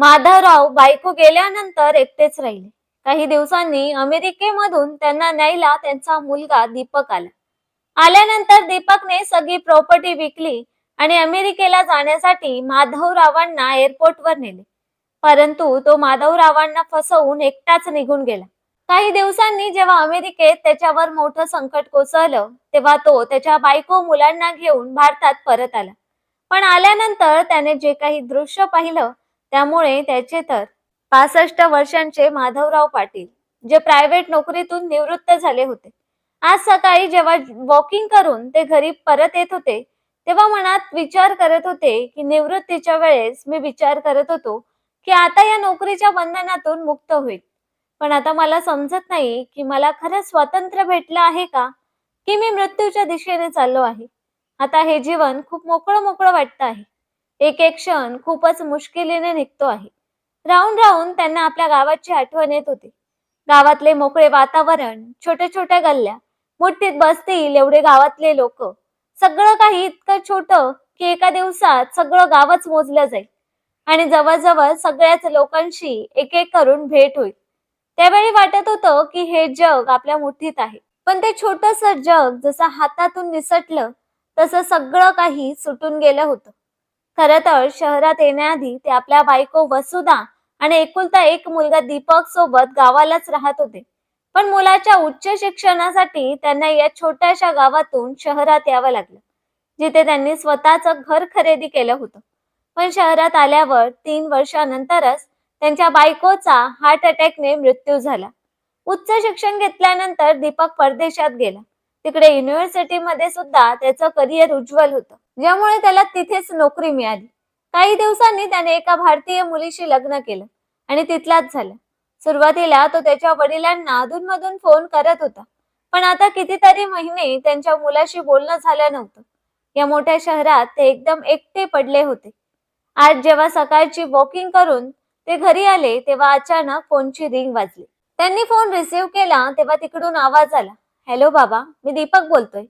माधवराव बायको गेल्यानंतर एकटेच राहिले. काही दिवसांनी अमेरिकेमधून त्यांना न्यायला त्यांचा मुलगा दीपक आला. आल्यानंतर दीपकने सगळी प्रॉपर्टी विकली आणि अमेरिकेला जाण्यासाठी माधवरावांना एअरपोर्टवर नेले. परंतु तो माधवरावांना फसवून एकटाच निघून गेला. काही दिवसांनी जेव्हा अमेरिकेत त्याच्यावर मोठं संकट कोसळलं तेव्हा तो त्याच्या बायको मुलांना घेऊन भारतात परत आला. पण आल्यानंतर त्याने जे काही दृश्य पाहिलं त्यामुळे त्याचे तर पासष्ट वर्षांचे माधवराव पाटील जे प्रायव्हेट नोकरीतून निवृत्त झाले होते. आज सकाळी जेव्हा वॉकिंग करून ते घरी परत येत होते तेव्हा मनात विचार करत होते की निवृत्तीच्या वेळेस मी विचार करत होतो की आता या नोकरीच्या बंधनातून मुक्त होईल. पण आता मला समजत नाही की मला खरं स्वातंत्र्य भेटलं आहे का की मी मृत्यूच्या दिशेने चाललो आहे. आता हे जीवन खूप मोकळं मोकळं वाटतं आहे. एक एक क्षण खूपच मुश्किलीने निघतो आहे. राहून राहून त्यांना आपल्या गावाची आठवण येत होती. गावातले मोकळे वातावरण छोट्या छोट्या गल्ल्या मुठीत बसतील एवढे गावातले लोक. सगळं काही इतकं छोटं की एका दिवसात सगळं गावच मोजलं जाईल. आणि जवळजवळ सगळ्याच लोकांशी एक एक करून भेट होईल. त्यावेळी वाटत होतं की हे जग आपल्या मुठीत आहे. पण ते छोटस जग जसं हातातून निसटलं तसं सगळं काही सुटून गेलं होतं. खर तर शहरात येण्याआधी ते आपल्या बायको वसुधा आणि एकुलता एक मुलगा दीपक सोबत गावालाच राहत होते. पण मुलाच्या उच्च शिक्षणासाठी त्यांना या छोट्याशा गावातून शहरात यावं लागलं जिथे त्यांनी स्वतःच घर खरेदी केलं होतं. पण शहरात आल्यावर तीन वर्षानंतरच त्यांच्या बायकोचा हार्ट अटॅकने मृत्यू झाला. उच्च शिक्षण घेतल्यानंतर दीपक परदेशात गेला. तिकडे युनिव्हर्सिटीमध्ये सुद्धा त्याचं करिअर उज्ज्वल होतं. ज्यामुळे त्याला तिथेच नोकरी मिळाली. काही दिवसांनी त्याने एका भारतीय मुलीशी लग्न केलं आणि तिथलाच झालं. सुरुवातीला तो त्याच्या वडिलांना अधूनमधून फोन करत होता. पण आता कितीतरी महिने त्यांच्या मुलाशी बोलणं झालं नव्हतं. या मोठ्या शहरात ते एकदम एकटे पडले होते. आज जेव्हा सकाळची वॉकिंग करून ते घरी आले तेव्हा अचानक फोनची रिंग वाजली. त्यांनी फोन रिसीव्ह केला तेव्हा तिकडून आवाज आला. हॅलो बाबा मी दीपक बोलतोय.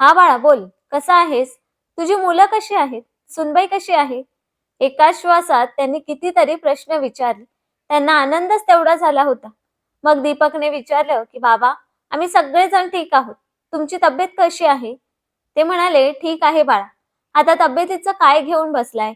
हा बाळा बोल. कसा आहेस? तुझी मुलं कशी आहेत? सुनबाई कशी आहे? एका श्वासात त्यांनी कितीतरी प्रश्न विचारले. त्यांना आनंदच तेवढा झाला होता. मग दीपकने विचारलं की बाबा आम्ही सगळेजण ठीक आहोत. तुमची तब्येत कशी आहे? ते म्हणाले ठीक आहे बाळा. आता तब्येतीचं काय घेऊन बसलाय?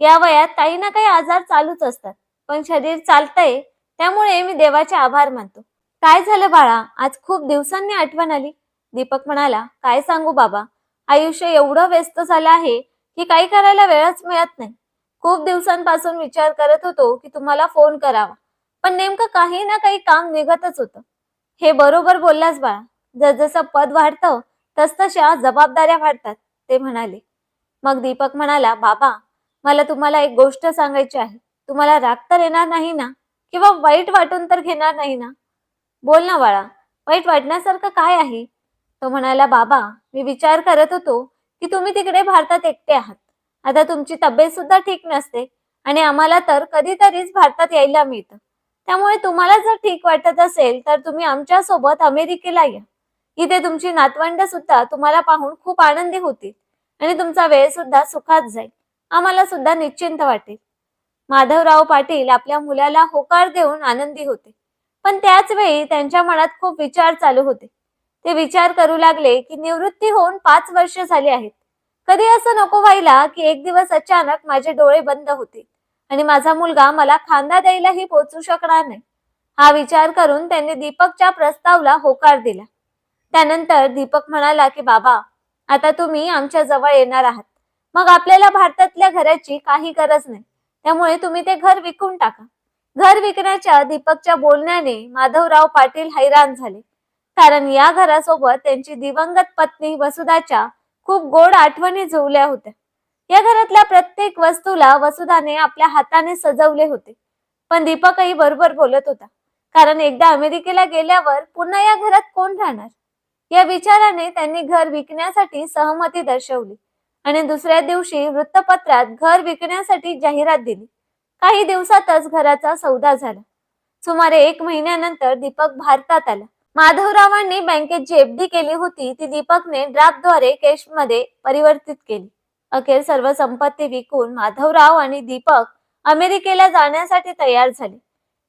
या वयात काही ना काही आजार चालूच असतात. पण शरीर चालतंय त्यामुळे मी देवाचे आभार मानतो. काय झालं बाळा? आज खूप दिवसांनी आठवण आली. दीपक म्हणाला काय सांगू बाबा? आयुष्य एवढं व्यस्त झालं आहे की काही करायला वेळच मिळत नाही. खूप दिवसांपासून विचार करत होतो की तुम्हाला फोन करावा. पण नेमकं काही ना काही काम निघतच होतं. हे बरोबर बोललास बाळा. जसजसं पद वाढतं तसतशा जबाबदाऱ्या वाढतात ते म्हणाले. मग दीपक म्हणाला बाबा मला तुम्हाला एक गोष्ट सांगायची आहे. तुम्हाला राग तर येणार नाही ना? किंवा वाईट वाटून तर घेणार नाही ना? बोल ना बाळा. वाईट वाटण्यासारखं काय आहे? तो म्हणाला बाबा मी विचार करत होतो की तुम्ही तिकडे भारतात एकटे आहात. आता तुमची तब्येत सुद्धा ठीक नसते आणि आम्हाला तर कधीतरीच भारतात यायला मिळतं. त्यामुळे तुम्हाला जर ठीक वाटत असेल तर तुम्ही आमच्यासोबत अमेरिकेला या. इथे तुमची नातवंड सुद्धा तुम्हाला पाहून खूप आनंदी होतील आणि तुमचा वेळ सुद्धा सुखात जाईल. आम्हाला सुद्धा निश्चिंत वाटेल. माधवराव पाटील आपल्या मुलाला होकार देऊन आनंदी होते. पण त्याच वेळी त्यांच्या मनात खूप विचार चालू होते. ते विचार करू लागले की निवृत्ती होऊन पाच वर्ष झाली आहेत. कधी असं नको व्हायला की एक दिवस अचानक माझे डोळे बंद होतील आणि माझा मुलगा मला खांदा द्यायलाही पोचू शकणार नाही. हा विचार करून त्यांनी दीपकच्या प्रस्तावला होकार दिला. त्यानंतर दीपक म्हणाला की बाबा आता तुम्ही आमच्या जवळ येणार आहात. मग आपल्याला भारतातल्या घराची काही गरज नाही. त्यामुळे तुम्ही ते घर विकून टाका. घर विकण्याच्या दीपकच्या बोलण्याने माधवराव पाटील हैराण झाले. कारण या घरासोबत त्यांची दिवंगत पत्नी वसुधाच्या खूप गोड आठवणी जुळल्या होत्या. या घरातल्या प्रत्येक वस्तूला वसुधाने आपल्या हाताने सजवले होते. पण दीपकही बरोबर बोलत होता. कारण एकदा अमेरिकेला गेल्यावर पुन्हा या घरात कोण राहणार? या विचाराने त्यांनी घर विकण्यासाठी सहमती दर्शवली. आणि दुसऱ्या दिवशी वृत्तपत्रात घर विकण्यासाठी जाहिरात दिली. काही दिवसातच घराचा सौदा झाला. सुमारे एक महिन्यानंतर दीपक भारतात आला. माधवरावांनी बँकेत जी एफडी केली होती ती दीपकने ड्राफ्टद्वारे कॅशमध्ये परिवर्तित केली. अखेर सर्व संपत्ती विकून माधवराव आणि दीपक अमेरिकेला जाण्यासाठी तयार झाले.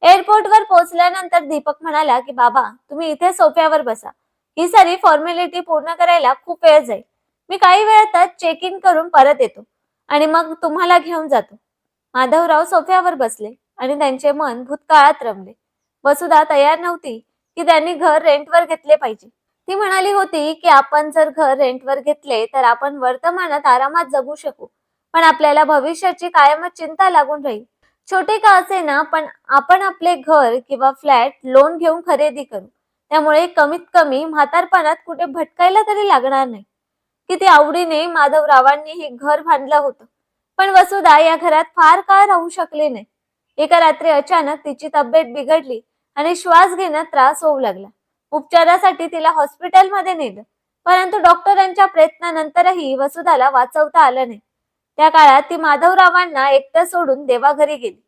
एअरपोर्टवर पोहोचल्यानंतर दीपक म्हणाला की बाबा तुम्ही इथे सोफ्यावर बसा. ही सारी फॉर्मॅलिटी पूर्ण करायला खूप वेळ जाईल. मी काही वेळातच चेक इन करून परत येतो आणि मग तुम्हाला घेऊन जातो. माधवराव सोफ्यावर बसले आणि त्यांचे मन भूतकाळात रमले. वसुधा तयार नव्हती की त्यांनी घर रेंटवर घेतले पाहिजे. ती म्हणाली होती की आपण जर घर रेंटवर घेतले तर आपण वर्तमानात आरामात जगू शकू. पण आपल्याला भविष्याची कायमच चिंता लागून राहील. छोटे का असे ना पण आपण आपले घर किंवा फ्लॅट लोन घेऊन खरेदी करू. त्यामुळे कमीत कमी म्हातारपणात कुठे भटकायला तरी लागणार नाही. किती आवडीने माधवरावांनी हे घर बांधलं होतं. पण वसुधा या घरात फार काळ राहू शकले नाही. एका रात्री अचानक तिची तब्येत बिघडली. आणि श्वास घेण्यात त्रास होऊ लागला. उपचारासाठी तिला हॉस्पिटलमध्ये नेलं. परंतु डॉक्टरांच्या प्रयत्नानंतरही वसुधाला वाचवता आलं नाही. त्या काळात ती माधवरावांना एकटं सोडून देवाघरी गेली.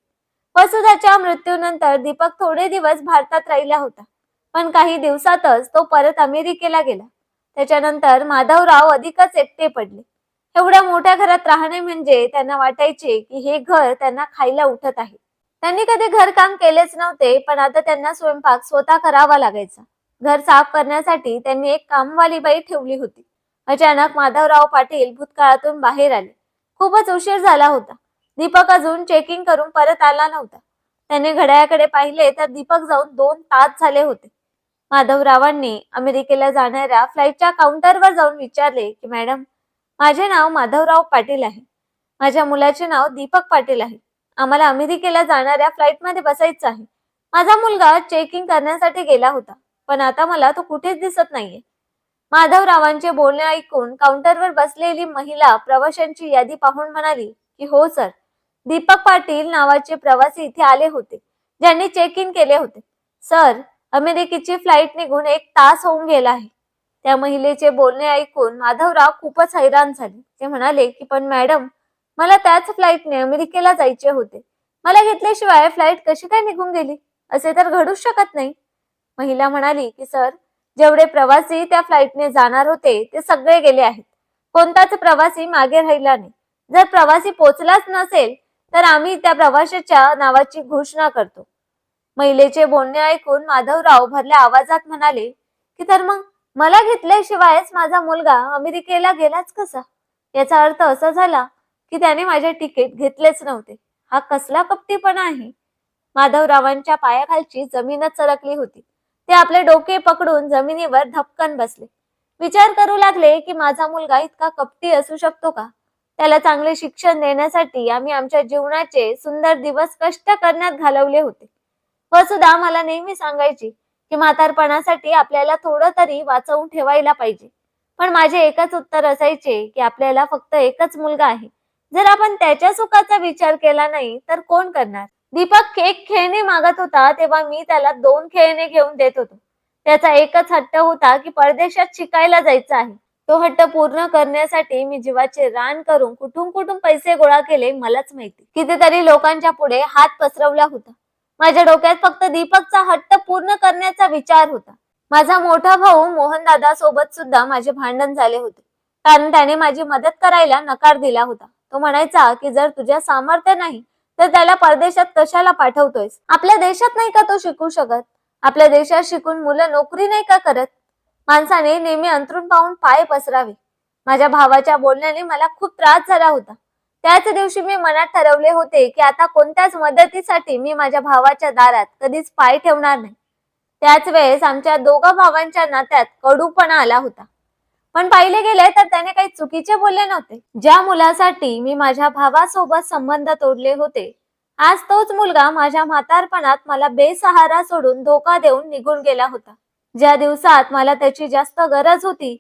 वसुधाच्या मृत्यूनंतर दीपक थोडे दिवस भारतात राहिला होता. पण काही दिवसातच तो परत अमेरिकेला गेला. त्याच्यानंतर माधवराव अधिकच एकटे पडले. एवढ्या मोठ्या घरात राहणे म्हणजे त्यांना वाटायचे की हे घर त्यांना खायला उठत आहे. त्यांनी कधी घरकाम केलेच नव्हते पण आता त्यांना स्वयंपाक स्वतः करावा लागायचा. घर साफ करण्यासाठी त्यांनी एक कामवाली बाई ठेवली होती. अचानक माधवराव पाटील भूतकाळातून बाहेर आले. खूपच उशीर झाला होता. दीपक अजून चेकिंग करून परत आला नव्हता. त्याने घड्याळाकडे पाहिले तर दीपक जाऊन दोन तास झाले होते. माधवरावांनी अमेरिकेला जाणाऱ्या फ्लाईटच्या काउंटरवर जाऊन विचारले की मॅडम माझे नाव माधवराव पाटील आहे. माझ्या मुलाचे नाव दीपक पाटील आहे. आम्हाला अमेरिकेला जाणाऱ्या फ्लाईटमध्ये बसायचं आहे. माझा मुलगा चेकिंग करण्यासाठी गेला होता पण आता मला तो कुठेच दिसत नाहीये. माधवरावांचे बोलणे ऐकून काउंटरवर बसलेली महिला प्रवाशांची यादी पाहून म्हणाली की हो सर दीपक पाटील नावाचे प्रवासी इथे आले होते ज्यांनी चेक इन केले होते. सर अमेरिकेची फ्लाईट निघून एक तास होऊन गेला आहे. त्या महिलेचे बोलणे ऐकून माधवराव खूपच हैराण झाले. ते म्हणाले की पण मॅडम मला त्याच फ्लाईटने अमेरिकेला जायचे होते. मला घेतल्याशिवाय फ्लाईट कशी काय निघून गेली? असे तर घडूच शकत नाही. महिला म्हणाली की सर जेवढे प्रवासी त्या फ्लाईटने जाणार होते ते सगळे गेले आहेत. कोणताच प्रवासी मागे राहिला नाही. जर प्रवासी पोचलाच नसेल तर आम्ही त्या प्रवाशाच्या नावाची घोषणा करतो. महिलेचे बोलणे ऐकून माधवराव भरल्या आवाजात म्हणाले की तर मग मला घेतल्याशिवायच माझा मुलगा अमेरिकेला गेलाच कसा? याचा अर्थ असा झाला की त्याने माझे तिकीट घेतलेच नव्हते. हा कसला कपटीपणा आहे? माधवरावांच्या पायाखालची जमीनच सरकली होती. ते आपले डोके पकडून जमिनीवर धपकन बसले. विचार करू लागले की माझा मुलगा इतका कपटी असू शकतो का? त्याला चांगले शिक्षण देण्यासाठी आम्ही आमच्या जीवनाचे सुंदर दिवस कष्ट करण्यात घालवले होते. व सुद्धा मला नेहमी सांगायची की म्हातारपणासाठी आपल्याला थोडं तरी वाचवून ठेवायला पाहिजे. पण माझे एकच उत्तर असायचे की आपल्याला फक्त एकच मुलगा आहे. जर आपण त्याच्या सुखाचा विचार केला नाही तर कोण करणार? दीपक एक खेळणे मागत होता तेव्हा मी त्याला दोन खेळणे घेऊन देत होतो. त्याचा एकच हट्ट होता की परदेशात शिकायला जायचं आहे. तो हट्ट पूर्ण करण्यासाठी मी जीवाचे रान करून कुठून कुठून पैसे गोळा केले मलाच माहिती. कितीतरी लोकांच्या पुढे हात पसरवला होता. माझ्या डोक्यात फक्त दीपकचा हट्ट पूर्ण करण्याचा विचार होता. माझा मोठा भाऊ मोहन दादा सोबत सुद्धा माझे भांडण झाले होते. कारण त्याने माझी मदत करायला नकार दिला होता. तो म्हणायचा की जर तुझ्या सामर्थ्य नाही तर त्याला परदेशात कशाला पाठवतोयस? आपल्या देशात नाही का तो शिकू शकत? आपल्या देशात शिकून मुलं नोकरी नाही का करत? माणसाने नेहमी अंतरून पाहून पाय पसरावे. माझ्या भावाच्या बोलण्याने मला खूप त्रास झाला होता. त्याच दिवशी मी मनात ठरवले होते की आता कोणत्याच मदतीसाठी मी माझ्या भावाच्या दारात कधीच पाय ठेवणार नाही. त्याच वेळेस आमच्या दोघा भावांच्या नात्यात कडूपणा आला होता. पण पाहिले गेले तर त्याने काही चुकीचे बोलले नव्हते. ज्या मुलासाठी मी माझ्या भावासोबत संबंध तोडले होते आज तोच मुलगा माझ्या म्हातारपणात मला बेसहारा सोडून धोका देऊन निघून गेला होता. ज्या दिवसात मला त्याची जास्त गरज होती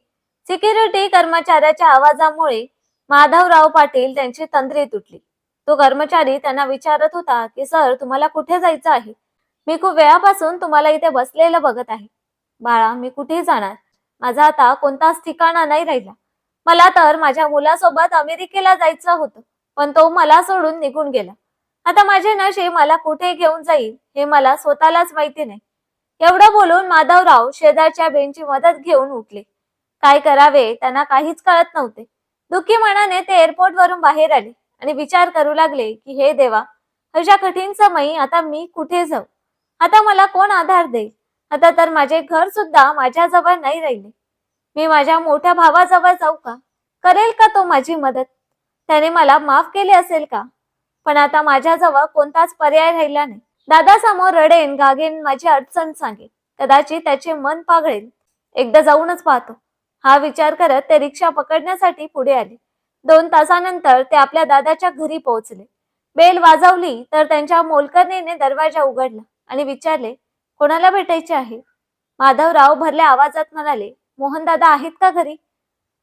सिक्युरिटी कर्मचाऱ्याच्या आवाजामुळे माधवराव पाटील त्यांची तंद्री तुटली. तो कर्मचारी त्यांना विचारत होता की सर तुम्हाला कुठे जायचं आहे? मी खूप वेळापासून तुम्हाला इथे बसलेलं बघत आहे. बाळा मी कुठे जाणार? माझा आता कोणताच ठिकाणा नाही राहिला. मला तर माझ्या मुलासोबत अमेरिकेला जायचं होतं पण तो मला सोडून निघून गेला. आता माझे नशे मला कुठे घेऊन जाईल हे मला स्वतःलाच माहिती नाही. एवढं बोलून माधवराव शेजारच्या बेनची मदत घेऊन उठले. काय करावे त्यांना काहीच कळत नव्हते. दुःखी मनाने ते एअरपोर्ट वरून बाहेर आले आणि विचार करू लागले की हे देवा अशा कठीण समयी आता मी कुठे जाऊ? आता मला कोण आधार देईल? आता तर माझे घर सुद्धा माझ्याजवळ नाही राहिले. मी माझ्या मोठ्या भावाजवळ जाऊ का? करेल का तो माझी मदत? त्याने मला माफ केले असेल का? पण आता माझ्याजवळ कोणताच पर्याय राहिला नाही. दादा समोर रडेन गागेन माझी अडचण सांगेन. कदाचित त्याचे मन पागळेल एकदा जाऊनच पाहतो. हा विचार करत ते रिक्षा पकडण्यासाठी पुढे आले. दोन तासानंतर ते आपल्या दादाच्या घरी पोहोचले. बेल वाजवली तर त्यांच्या मोलकरणीने दरवाजा उघडला आणि विचारले कोणाला भेटायचे आहे? माधवराव भरल्या आवाजात म्हणाले मोहन दादा आहेत का घरी?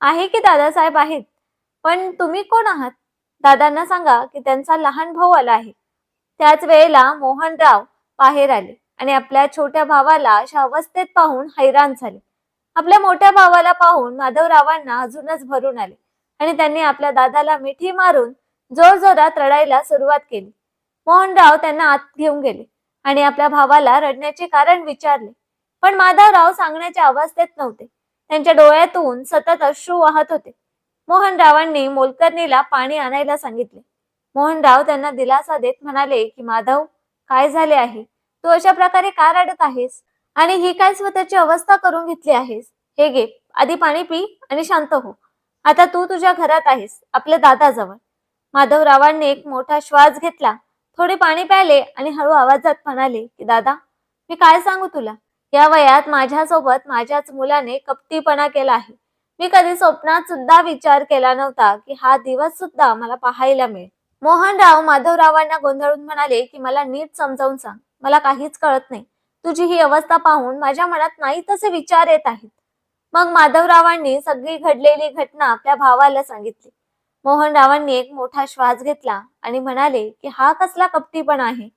आहे की दादासाहेब आहेत पण तुम्ही कोण आहात? दादांना सांगा की त्यांचा लहान भाऊ आला आहे. त्याच वेळेला मोहनराव बाहेर आले आणि आपल्या छोट्या भावाला अशा अवस्थेत पाहून हैराण झाले. आपल्या मोठ्या भावाला पाहून माधवरावांना अजूनच भरून आले आणि त्यांनी आपल्या दादाला मिठी मारून जोर जोरात रडायला सुरुवात केली. मोहनराव त्यांना आत घेऊन गेले. आणि आपल्या भावाला रडण्याचे कारण विचारले. पण माधवराव सांगण्याच्या अवस्थेत नव्हते. त्यांच्या डोळ्यातून सतत अश्रू वाहत होते. मोहनरावांनी मोलकर्णीला पाणी आणायला सांगितले. मोहनराव त्यांना दिलासा देत म्हणाले की माधव काय झाले आहे? तू अशा प्रकारे का रडत आहेस? आणि ही काय स्वतःची अवस्था करून घेतली आहेस? हे घे आधी पाणी पी आणि शांत हो. आता तू तुझ्या घरात आहेस आपल्या दादाजवळ. माधवरावांनी एक मोठा श्वास घेतला थोडे पाणी प्यायले आणि हळू आवाजात म्हणाले की दादा मी काय सांगू तुला? या वयात माझ्यासोबत माझ्याच मुलाने कपटीपणा केला आहे. मी कधी स्वप्नात सुद्धा विचार केला नव्हता की हा दिवस सुद्धा मला पाहायला मिळेल. मोहनराव माधवरावांना गोंधळून म्हणाले की मला नीट समजावून सांग. मला काहीच कळत नाही. तुझी ही अवस्था पाहून माझ्या मनात नाही तसे विचार येत आहेत. मग माधवरावांनी सगळी घडलेली घटना आपल्या भावाला सांगितली. मोहनरावांनी एक मोठा श्वास घेतला आणि म्हणाले की हा कसला कपटीपणा आहे.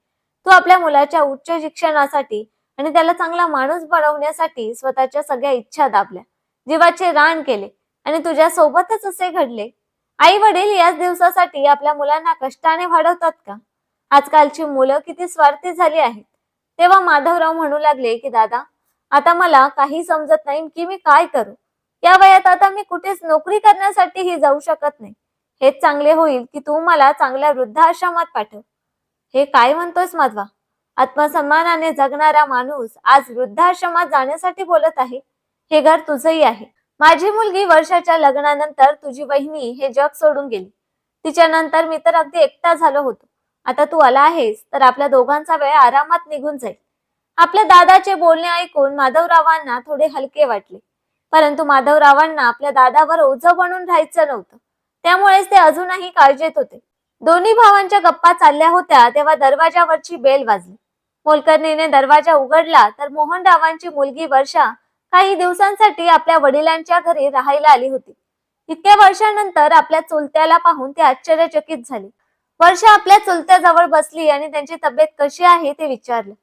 तू आपल्या मुलाच्या उच्च शिक्षणासाठी आणि त्याला चांगला माणूस बनवण्यासाठी स्वतःच्या सगळ्या इच्छा दाबल्या. जीवाचे रान केले आणि तुझ्या सोबतच असे घडले. आई वडील याच दिवसासाठी आपल्या मुलांना कष्टाने वाढवतात का? आजकालची मुलं किती स्वार्थी झाली आहेत. तेव्हा माधवराव म्हणू लागले की दादा आता मला काही समजत नाही की मी काय करू? या वयात आता मी कुठेच नोकरी करण्यासाठीही जाऊ शकत नाही. हेच चांगले होईल की तू मला चांगल्या वृद्धाश्रमात पाठव. हे काय म्हणतोस माधवा? आत्मसन्मानाने जगणारा माणूस आज वृद्धाश्रमात जाण्यासाठी बोलत आहे. हे घर तुझंही आहे. माझी मुलगी वर्षाच्या लग्नानंतर तुझी वहिनी हे जग सोडून गेली. तिच्यानंतर मी तर अगदी एकटा झालो होतो. आता तू आला आहेस तर आपल्या दोघांचा वेळ आरामात निघून जाईल. आपल्या दादाचे बोलणे ऐकून माधवरावांना थोडे हलके वाटले. परंतु माधवरावांना आपल्या दादावर ओझं बनून राहायचं नव्हतं. त्यामुळेच ते अजूनही काळजीत होते. दोन्ही भावांच्या गप्पा चालल्या होत्या तेव्हा दरवाजावरची बेल वाजली. मोलकर्णीने दरवाजा उघडला तर मोहनरावांची मुलगी वर्षा काही दिवसांसाठी आपल्या वडिलांच्या घरी राहायला आली होती. इतक्या वर्षानंतर आपल्या चुलत्याला पाहून ती आश्चर्यचकित झाली. वर्षा आपल्या चुलत्याजवळ बसली आणि त्यांची तब्येत कशी आहे ते विचारलं.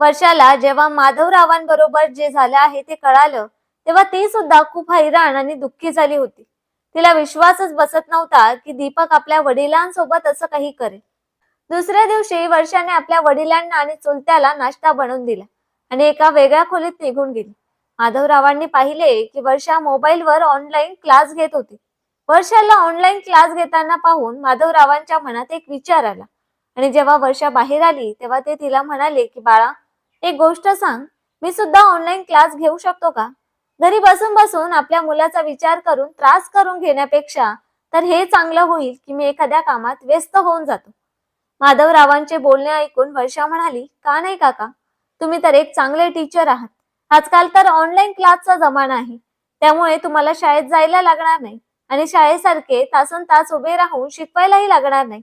वर्षाला जेव्हा माधवरावांबरोबर जे झालं आहे ते कळालं तेव्हा ती सुद्धा खूप हैराण आणि दुःखी झाली होती. तिला विश्वासच बसत नव्हता की दीपक आपल्या वडिलांसोबत असं काही करेल. दुसऱ्या दिवशी वर्षाने आपल्या वडिलांना आणि चुलत्याला नाश्ता बनवून दिला आणि एका वेगळ्या खोलीत निघून गेली. माधवरावांनी पाहिले की वर्षा मोबाईलवर ऑनलाईन क्लास घेत होती. वर्षाला ऑनलाईन क्लास घेताना पाहून माधवरावांच्या मनात एक विचार आला आणि जेव्हा वर्षा बाहेर आली तेव्हा ते तिला म्हणाले की बाळा एक गोष्ट सांग. मी सुद्धा ऑनलाईन क्लास घेऊ शकतो का? घरी बसून बसून आपल्या मुलाचा विचार करून त्रास करून घेण्यापेक्षा तर हे चांगलं होईल की मी एखाद्या कामात व्यस्त होऊन जातो. माधवरावांचे बोलणे ऐकून वर्षा म्हणाली का नाही काका? तुम्ही तर एक चांगले टीचर आहात. आजकाल तर ऑनलाईन क्लासचा जमाना आहे. त्यामुळे तुम्हाला शाळेत जायला लागणार नाही आणि शाळेसारखे तासन तास उभे राहून शिकवायलाही लागणार नाही.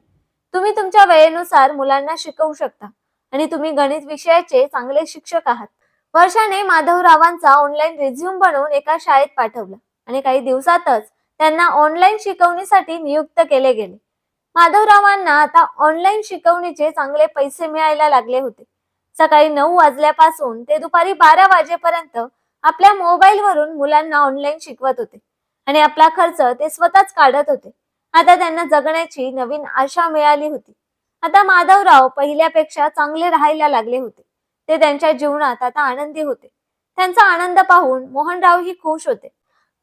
तुम्ही तुमच्या वेळेनुसार मुलांना शिकवू शकता आणि तुम्ही गणित विषयाचे चांगले शिक्षक आहात. वर्षाने माधवरावांचा ऑनलाईन रिझ्यूम बनवून एका शाळेत पाठवला. आणि काही दिवसातच त्यांना ऑनलाईन शिकवणीसाठी नियुक्त केले गेले. माधवरावांना आता ऑनलाईन शिकवणीचे चांगले पैसे मिळायला लागले होते. सकाळी नऊ वाजल्यापासून ते दुपारी बारा वाजेपर्यंत आपल्या मोबाईलवरून मुलांना ऑनलाईन शिकवत होते. आणि आपला खर्च ते स्वतःच काढत होते. आता त्यांना जगण्याची नवीन आशा मिळाली होती. आता माधवराव पहिल्यापेक्षा चांगले राहायला लागले होते. ते त्यांच्या जीवनात आता आनंदी होते. त्यांचा आनंद पाहून मोहनरावही खुश होते.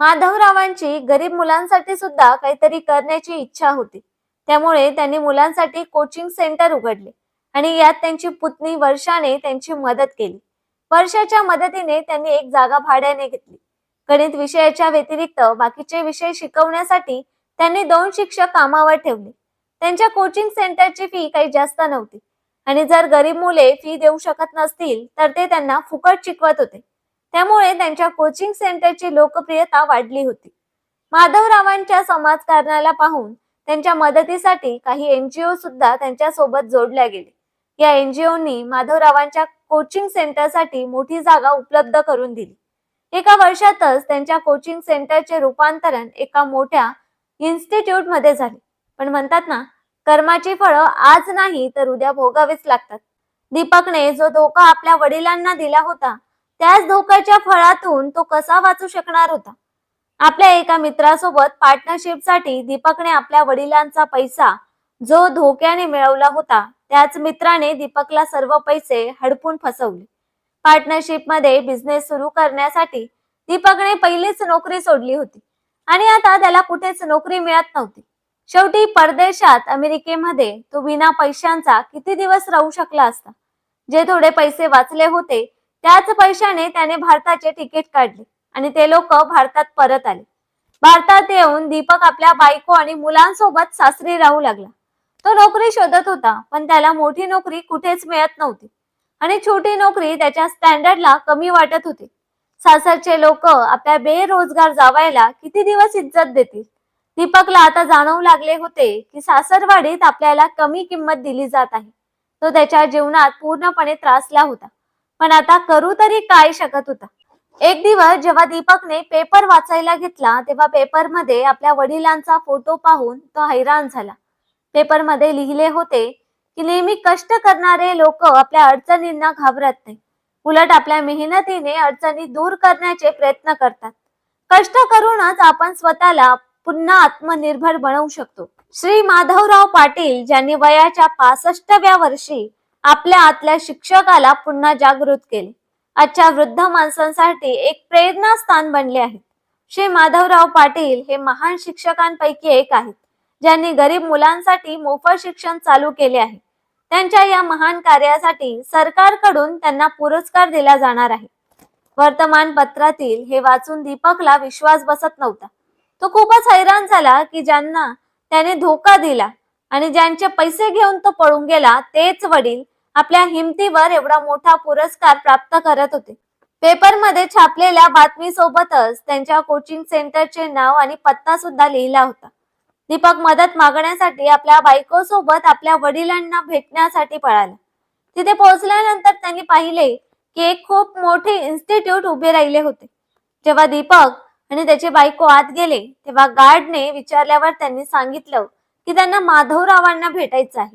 माधवरावांची गरीब मुलांसाठी सुद्धा काहीतरी करण्याची इच्छा होती. त्यामुळे त्यांनी मुलांसाठी कोचिंग सेंटर उघडले आणि यात त्यांची पुतणी वर्षाने त्यांची मदत केली. वर्षाच्या मदतीने त्यांनी एक जागा भाड्याने घेतली. गणित विषयाच्या व्यतिरिक्त बाकीचे विषय शिकवण्यासाठी त्यांनी दोन शिक्षक कामावर ठेवले. त्यांच्या कोचिंग सेंटरची फी काही जास्त नव्हती. आणि जर गरीब मुले फी देऊ शकत नसतील तर ते त्यांना फुकट शिकवत होते. त्यामुळे त्यांच्या कोचिंग सेंटरची लोकप्रियता वाढली होती. माधवरावांच्या समाजकारणाला पाहून त्यांच्या मदतीसाठी काही एनजीओ सुद्धा त्यांच्यासोबत जोडल्या गेले. या एनजीओनी माधवरावांच्या कोचिंग सेंटरसाठी मोठी जागा उपलब्ध करून दिली. एका वर्षातच त्यांच्या कोचिंग सेंटरचे रूपांतरण एका मोठ्या इन्स्टिट्यूटमध्ये झाले. पण म्हणतात ना कर्माची फळं आज नाही तर उद्या भोगावीच लागतात. दीपकने जो धोका आपल्या वडिलांना दिला होता त्याच धोक्याच्या फळातून तो कसा वाचू शकणार होता? आपल्या एका मित्रासोबत पार्टनरशिपसाठी दीपकने आपल्या वडिलांचा पैसा जो धोक्याने मिळवला होता त्याच मित्राने दीपकला सर्व पैसे हडपून फसवले. पार्टनरशिपमध्ये बिझनेस सुरू करण्यासाठी दीपकने पहिलीच नोकरी सोडली होती आणि आता त्याला कुठेच नोकरी मिळत नव्हती. शेवटी परदेशात अमेरिकेमध्ये तो विना पैशांचा किती दिवस राहू शकला असता? जे थोडे पैसे वाचले होते त्याच पैशाने त्याने भारताचे तिकीट काढले आणि ते लोक भारतात परत आले. भारतात येऊन दीपक आपल्या बायको आणि मुलांसोबत सासरी राहू लागला. तो नोकरी शोधत होता पण त्याला मोठी नोकरी कुठेच मिळत नव्हती. आणि छोटी नोकरी त्याच्या स्टँडर्डला कमी वाटत होती. सासरचे लोक आपल्या बेरोजगार जावायला किती दिवस इज्जत देतील? दीपकला आता जाणवू लागले होते की सासरवाडीत आपल्याला कमी किंमत दिली जात आहे. तो त्याच्या जीवनात पूर्णपणे त्रासला होता. पण आता करू तरी काय शकत होता? एक दिवस जेव्हा दीपकने पेपर वाचायला घेतला तेव्हा पेपरमध्ये आपल्या वडिलांचा फोटो पाहून तो हैराण झाला. पेपरमध्ये लिहिले होते की नेहमी कष्ट करणारे लोक आपल्या अडचणींना घाबरत नाही उलट आपल्या मेहनतीने अडचणी दूर करण्याचे प्रयत्न करतात. कष्ट करूनच आपण स्वतःला पुन्हा आत्मनिर्भर बनवू शकतो. श्री माधवराव पाटील ज्यांनी वयाच्या पासष्टव्या वर्षी आपल्या आतल्या शिक्षकाला पुन्हा जागृत केले. आजच्या वृद्ध माणसांसाठी एक प्रेरणास्थान बनले आहेत श्री माधवराव पाटील हे महान शिक्षकांपैकी एक आहेत ज्यांनी गरीब मुलांसाठी मोफत शिक्षण चालू केले आहे. त्यांच्या या महान कार्यासाठी सरकारकडून त्यांना पुरस्कार दिला जाणार आहे. वर्तमानपत्रातील हे वाचून दीपकला विश्वास बसत नव्हता. तो खूपच हैराण झाला की ज्यांना त्याने धोका दिला आणि ज्यांचे पैसे घेऊन तो पळून गेला तेच वडील आपल्या हिमतीवर एवढा मोठा पुरस्कार प्राप्त करत होते. पेपरमध्ये छापलेल्या बातमीसोबतच त्यांच्या कोचिंग सेंटरचे नाव आणि पत्ता सुद्धा लिहिला होता. दीपक मदत मागण्यासाठी आपल्या बायको सोबत आपल्या वडिलांना भेटण्यासाठी पळाला. तिथे पोहोचल्यानंतर त्यांनी पाहिले की एक खूप मोठे इन्स्टिट्यूट उभे राहिले होते. जेव्हा दीपक आणि त्याची बायको आत गेले तेव्हा गार्डने विचारल्यावर त्यांनी सांगितलं की त्यांना माधवरावांना भेटायचं आहे.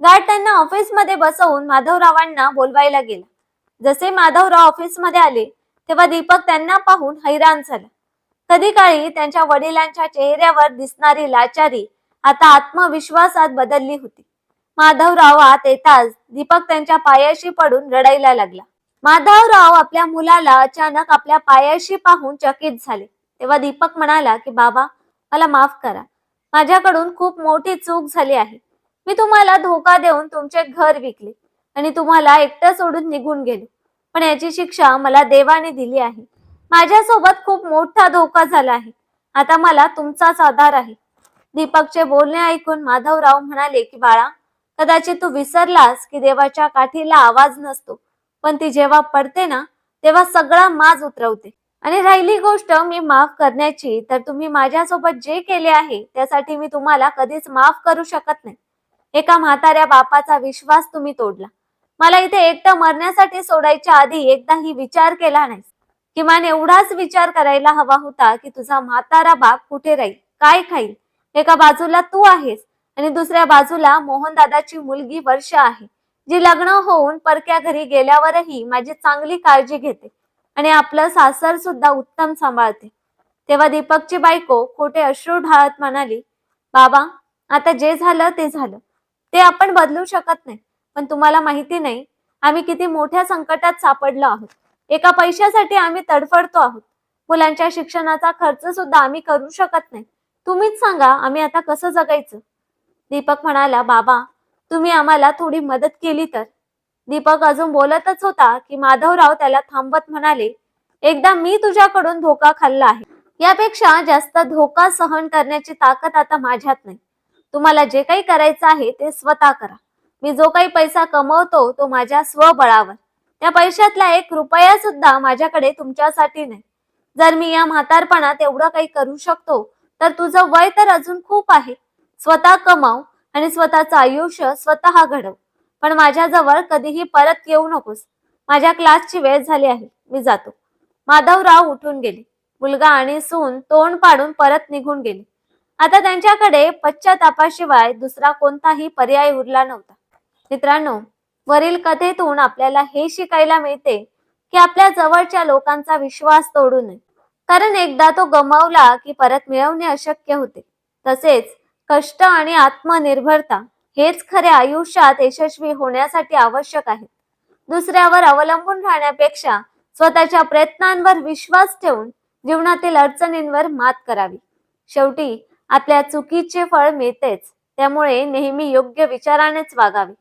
गार्ड त्यांना ऑफिसमध्ये बसवून माधवरावांना बोलवायला गेला. जसे माधवराव ऑफिसमध्ये आले तेव्हा दीपक त्यांना पाहून हैराण झाला. कधी काळी त्यांच्या वडिलांच्या चेहऱ्यावर दिसणारी लाचारी आता आत्मविश्वासात बदलली होती. माधवराव आत येताच दीपक त्यांच्या पायाशी पडून रडायला लागला. माधवराव आपल्या मुलाला अचानक आपल्या पायाशी पाहून चकित झाले. तेव्हा दीपक म्हणाला की बाबा मला माफ करा. माझ्याकडून खूप मोठी चूक झाली आहे. मी तुम्हाला धोका देऊन तुमचे घर विकले आणि तुम्हाला एकटं सोडून निघून गेलो. पण याची शिक्षा मला देवाने दिली आहे. माझ्यासोबत खूप मोठा धोका झाला आहे. आता मला तुमचाच आधार आहे. दीपकचे बोलणे ऐकून माधवराव म्हणाले की बाळा कदाचित तू विसरलास की देवाच्या काठीला आवाज नसतो. पण ती जेव्हा पडते ना तेव्हा सगळा माज उतरवते. आणि राहिली गोष्ट मी माफ करण्याची तर तुम्ही माझ्यासोबत जे केले आहे त्यासाठी मी तुम्हाला कधीच माफ करू शकत नाही. एका म्हाताऱ्या बापाचा विश्वास तुम्ही तोडला. मला इथे एकटं मरण्यासाठी सोडायच्या आधी एकदाही विचार केला नाही. किमान एवढाच विचार करायला हवा होता की तुझा म्हातारा बाप कुठे राहील? काय खाईल? एका बाजूला तू आहेस आणि दुसऱ्या बाजूला मोहनदादाची मुलगी वर्ष आहे जी लग्न होऊन परक्या घरी गेल्यावरही माझी चांगली काळजी घेते. आणि आपलं सासर सुद्धा उत्तम सांभाळते. तेव्हा दीपकची बायको खोटे अश्रू ढाळत म्हणाली बाबा आता जे झालं ते झालं. ते आपण बदलू शकत नाही. पण तुम्हाला माहिती नाही आम्ही किती मोठ्या संकटात सापडलो आहोत. एका पैशासाठी आम्ही तडफडतो आहोत. मुलांच्या शिक्षणाचा खर्च सुद्धा आम्ही करू शकत नाही. तुम्हीच सांगा आम्ही आता कसं जगायचं? दीपक म्हणाला बाबा तुम्ही आम्हाला थोडी मदत केली तर. दीपक अजून बोलतच होता की माधवराव त्याला थांबत म्हणाले एकदा मी तुझ्याकडून धोका खाल्ला आहे. यापेक्षा जास्त धोका सहन करण्याची ताकद आता माझ्यात नाही. तुम्हाला जे काही करायचं आहे ते स्वतः करा. मी जो काही पैसा कमवतो तो माझ्या स्वबळावर. त्या पैशातला एक रुपया सुद्धा माझ्याकडे तुमच्यासाठी नाही. जर मी या म्हातारपणात एवढं काही करू शकतो तर तुझं वय तर अजून खूप आहे. स्वतः कमाव आणि स्वतःचं आयुष्य स्वतः घडव. पण माझ्याजवळ कधीही परत येऊ नकोस. माझ्या क्लासची वेळ झाली आहे. मी जातो. माधवराव उठून गेले. मुलगा आणि सून तोंड पाडून परत निघून गेले. आता त्यांच्याकडे पश्चातापाशिवाय दुसरा कोणताही पर्याय उरला नव्हता. मित्रांनो वरील कथेतून आपल्याला हे शिकायला मिळते की आपल्या जवळच्या लोकांचा विश्वास तोडू नये. कारण एकदा तो गमावला की परत मिळवणे अशक्य होते. तसेच कष्ट आणि आत्मनिर्भरता हेच खरे आयुष्यात यशस्वी होण्यासाठी आवश्यक आहे. दुसऱ्यावर अवलंबून राहण्यापेक्षा स्वतःच्या प्रयत्नांवर विश्वास ठेवून जीवनातील अडचणींवर मात करावी. शेवटी आपल्या चुकीचे फळ मिळतेच त्यामुळे नेहमी योग्य विचारानेच वागावे.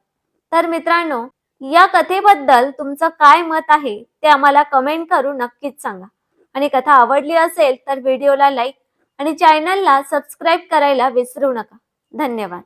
तर मित्रांनो या कथेबद्दल तुमचं काय मत आहे ते आम्हाला कमेंट करून नक्कीच सांगा. आणि कथा आवडली असेल तर व्हिडिओला लाईक आणि चॅनलला सबस्क्राईब करायला विसरू नका. धन्यवाद.